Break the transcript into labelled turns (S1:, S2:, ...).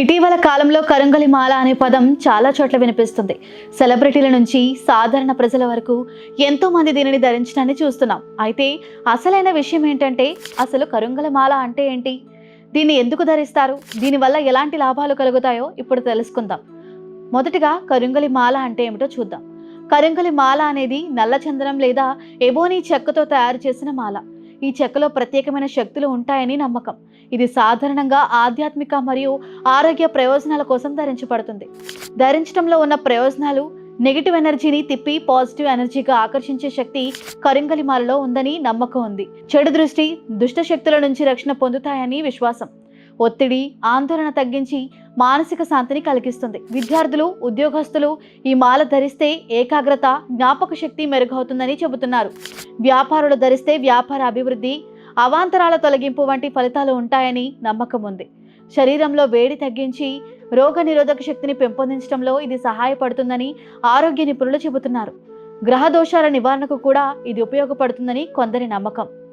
S1: ఇటీవల కాలంలో కరంగలి మాల అనే పదం చాలా చోట్ల వినిపిస్తుంది. సెలబ్రిటీల నుంచి సాధారణ ప్రజల వరకు ఎంతో మంది దీనిని ధరించడాన్ని చూస్తున్నాం. అయితే అసలైన విషయం ఏంటంటే అసలు కరుంగలి మాల అంటే ఏంటి? దీన్ని ఎందుకు ధరిస్తారు? దీనివల్ల ఎలాంటి లాభాలు కలుగుతాయో ఇప్పుడు తెలుసుకుందాం. మొదటగా కరుంగలి మాల అంటే ఏమిటో చూద్దాం. కరుంగలి మాల అనేది నల్ల చందనం లేదా ఎబోనీ చెక్కతో తయారు చేసిన మాల. ఈ చెక్కలో ప్రత్యేకమైన శక్తులు ఉంటాయని నమ్మకం. ఇది సాధారణంగా ఆధ్యాత్మిక మరియు ఆరోగ్య ప్రయోజనాల కోసం ధరించబడుతుంది. ధరించడంలో ఉన్న ప్రయోజనాలు నెగిటివ్ ఎనర్జీని తిప్పి పాజిటివ్ ఎనర్జీగా ఆకర్షించే శక్తి కరింగలిమాలలో ఉందని నమ్మకం ఉంది. చెడు దృష్టి దుష్ట శక్తుల నుంచి రక్షణ పొందుతాయని విశ్వాసం. ఒత్తిడి ఆందోళన తగ్గించి మానసిక శాంతిని కలిగిస్తుంది. విద్యార్థులు ఉద్యోగస్తులు ఈ మాల ధరిస్తే ఏకాగ్రత జ్ఞాపక శక్తి మెరుగవుతుందని చెబుతున్నారు. వ్యాపారులు ధరిస్తే వ్యాపార అభివృద్ధి అవాంతరాల తొలగింపు వంటి ఫలితాలు ఉంటాయని నమ్మకం ఉంది. శరీరంలో వేడి తగ్గించి రోగ నిరోధక శక్తిని పెంపొందించడంలో ఇది సహాయపడుతుందని ఆరోగ్య నిపుణులు చెబుతున్నారు. గ్రహ దోషాల నివారణకు కూడా ఇది ఉపయోగపడుతుందని కొందరి నమ్మకం.